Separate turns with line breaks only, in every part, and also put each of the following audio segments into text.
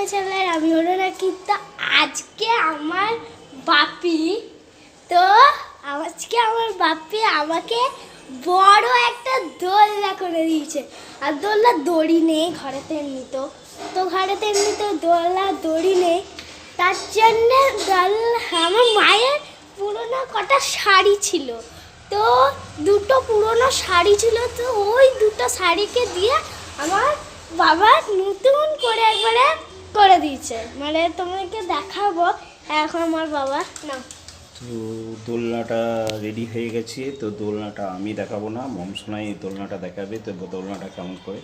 My channel আমি হলো না কিন্তু আজকে আমার বাপি। তো আজকে আমার বাপি আমাকে বড় একটা দোলনা করে দিয়েছে। আর দোলনা দড়ি নেই, ঘরেতে এমনি তো। তো ঘরেতে এমনি তো দোলনা, দড়ি নেই। তার জন্য দোল, আমার মায়ের পুরোনো কটা শাড়ি ছিল। তো দুটো পুরোনো শাড়ি ছিল, তো ওই দুটো শাড়িকে দিয়ে আমার বাবা নতুন করে একবারে করে দিয়েছে। মানে তোমাকে দেখাবো। এখন আমার বাবা না
তো দোলনাটা রেডি হয়ে গেছে। তো দোলনাটা আমি দেখাবো না। মমসোনাই দোলনাটা দেখাবে। তো দোলনাটা কেমন করে?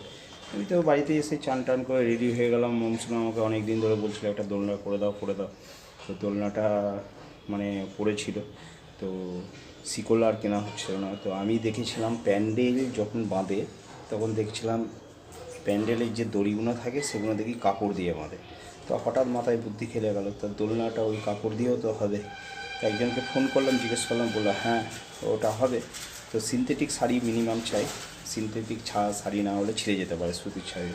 আমি তো বাড়িতে এসে চান টান করে রেডি হয়ে গেলাম। মমসোনা আমাকে অনেক দিন ধরে বলছিল, একটা দোলনা করে দাও করে দাও। তো দোলনাটা মানে পড়েছিল। তো শিকল আর কেনা হচ্ছিল না। তো আমি দেখেছিলাম প্যান্ডেল যখন বাঁধে, তখন দেখছিলাম প্যান্ডেলের যে দড়িগুলো থাকে সেগুলো দেখি কাপড় দিয়ে বাঁধে। তো হঠাৎ মাথায় বুদ্ধি খেলে গেল, তো দোলনাটা ওই কাপড় দিয়েও তো হবে। একজনকে ফোন করলাম, জিজ্ঞেস করলাম, বলল হ্যাঁ ওটা হবে। তো সিনথেটিক শাড়ি মিনিমাম চাই। সিনথেটিক ছাড়া শাড়ি না হলে ছিঁড়ে যেতে পারে সুতির শাড়ি।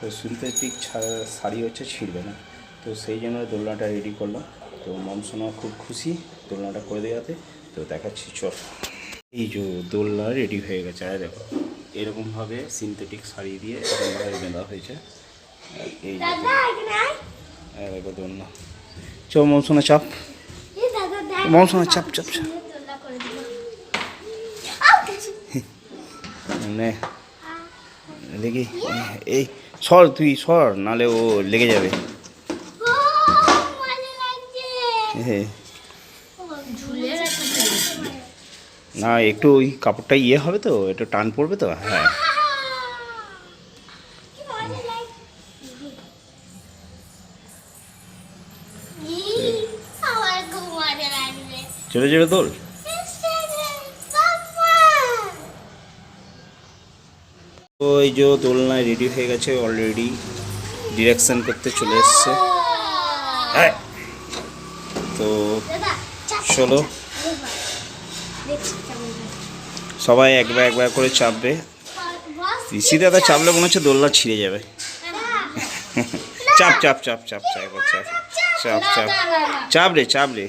তো সিনথেটিক শাড়ি হচ্ছে ছিঁড়বে না। তো সেই জন্য দোলনাটা রেডি করলাম। তো মমসোনা খুব খুশি দোলনাটা করে দেওয়াতে। তো দেখাচ্ছি, চল। এই যে দোলনা রেডি হয়ে গেছে, আর দেখো। এরকমভাবে সিনথেটিক শাড়ি দিয়ে এরকমভাবে বেঁধা হয়েছে। এই হ্যাঁ, দেখুন। না। চো মৌসুমে চাপ। মৌসুমে চাপ চাপ চাপ। নে। দেখি এই সর তুই সর নালে ও লেগে যাবে।
হ্যাঁ।
না, একটু ওই কাপড়টা ইয়ে হবে তো, একটু টান পড়বে তো হ্যাঁ। চলে চলে দোল এই যে দোলনায় রেডি হয়ে গেছে অলরেডি ডিরেকশন করতে চলে এসছে। হ্যাঁ। তো, চলো। সবাই একবার একবার করে চাপবে। ঋষি দাদা চাপলে মনে হচ্ছে দোলনা ছিঁড়ে যাবে। চাপ চাপ চাপ চাপ চাপ চাপ চাপ চাপ চাপ। রে চাপ রে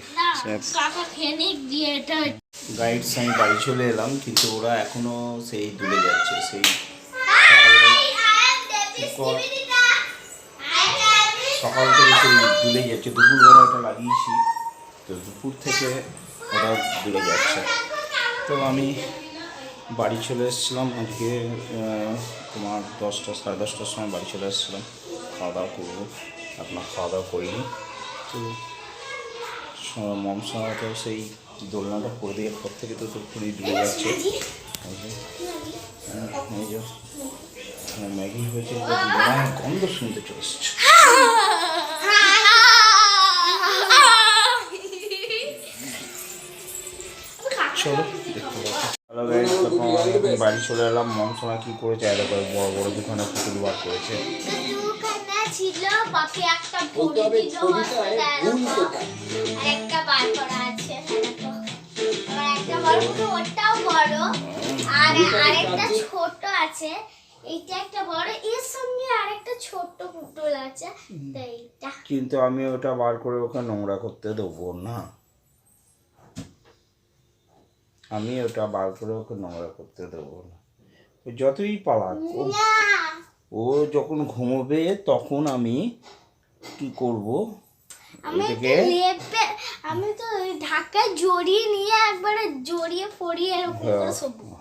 গাইডস আমি বাড়ি চলে এলাম, কিন্তু ওরা এখনও সেই দুলে যাচ্ছে, সেই সকাল থেকে সেই দুলে যাচ্ছে। দুপুরবেলা ওটা লাগিয়েছি, তো দুপুর থেকে ওরা দুলে যাচ্ছে। তো আমি বাড়ি চলে এসেছিলাম। আজকে তোমার দশটা, সাড়ে দশটার সময় বাড়ি চলে এসেছিলাম। খাওয়া দাওয়া করব। আপনার খাওয়া দাওয়া করিনি। তো মমসা তো সেই দোলনাটা করে দিয়ে পর থেকে তো পুরোই ডুবে যাচ্ছে। ম্যাগি হয়েছে গন্ধ শুনতে চলে এসছে। চলো দেখতে পাচ্ছি হ্যালো গাইস তারপর এখন বাড়ি চলে এলাম। মমসোনা কি করেছে? এত করে বড় বড় দুখানা পুতুল বার করেছে।
ছিল বাকি একটা ভরি দিল আর একটা বার করা আছে দেখো। একটা বড় পুরো ওটাও বড়। আর আরেকটা ছোট আছে। এইটা একটা বড় এর সঙ্গে আরেকটা ছোট পুতুল আছে।
কিন্তু আমি ওটা বার করে ওকে নোংরা করতে দেবো না। আমি ওটা বার করে ওকে নোংরা করতে দেবো না। ও যতই পালাক ও যখন ঘুমোবে তখন আমি কি করব?
আমি তো
এটাকে
আমি তো ঢাকায় জড়িয়ে নিয়ে একবারে জড়িয়ে ফড়িয়ে এরকম
হ্যাঁ,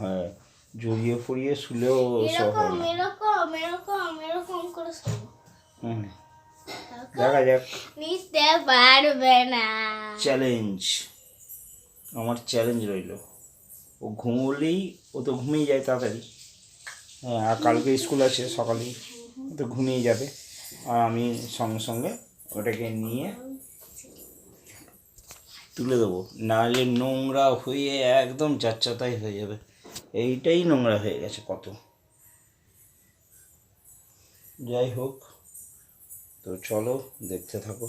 হ্যাঁ জড়িয়ে ফড়িয়ে শুলেও
এরকম এরকম এরকম এরকম করে
হুম। দেখা যাক।
নিতে পারবে না।
চ্যালেঞ্জ আমার চ্যালেঞ্জ রইল। ও ঘুমোলেই ও তো ঘুমিয়ে যায় তাড়াতাড়ি। হ্যাঁ আর কালকে স্কুল আছে সকালেই, ও তো ঘুমিয়ে যাবে। আর আমি সঙ্গে সঙ্গে ওটাকে নিয়ে তুলে দেবো। নাহলে নোংরা হয়ে একদম যাচ্চাতাই হয়ে যাবে। এইটাই নোংরা হয়ে গেছে কত। যাই হোক, তো চলো দেখতে থাকো।